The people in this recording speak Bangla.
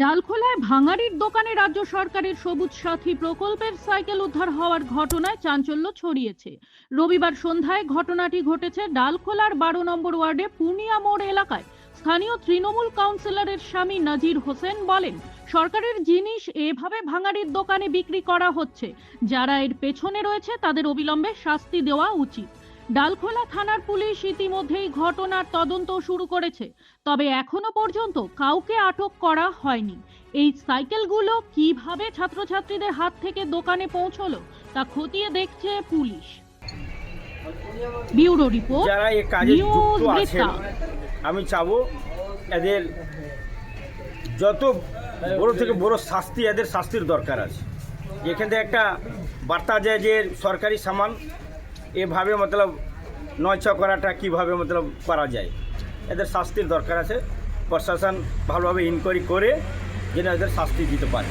ডালখোলায় ভাঙাড়ির দোকানে রাজ্য সরকারের সবুজ সাথী প্রকল্পের সাইকেল উদ্ধার হওয়ার ঘটনায় চাঞ্চল্য ছড়িয়েছে। রবিবার সন্ধ্যায় ঘটনাটি ঘটেছে ডালখোলার বারো নম্বর ওয়ার্ডে পূর্ণিয়া মোড় এলাকায়। স্থানীয় তৃণমূল কাউন্সিলরের স্বামী নাজির হোসেন বলেন, সরকারের জিনিস এভাবে ভাঙাড়ির দোকানে বিক্রি করা হচ্ছে। যারা এর পেছনে রয়েছে তাদের অবিলম্বে শাস্তি দেওয়া উচিত। ডালখোলা থানার পুলিশ ইতিমধ্যেই ঘটনার তদন্ত শুরু করেছে। তবে এখনও পর্যন্ত কাউকে আটক করা হয়নি। এই সাইকেলগুলো কীভাবে ছাত্রছাত্রীদের হাত থেকে দোকানে পৌঁছলো তা খতিয়ে দেখছে পুলিশ। ব্যুরো রিপোর্ট যারা এই কাজে যুক্ত আছেন আমি চাবো এদের যত বড় থেকে বড় শাস্তি এদের শাস্তির দরকার আছে। এখান থেকে একটা বার্তা যায় যে সরকারি সামান এভাবে মতলব নয়ছ করাটা কীভাবে মতলব করা যায়? এদের শাস্তির দরকার আছে। প্রশাসন ভালোভাবে ইনকোয়ারি করে যেন এদের শাস্তি দিতে পারে।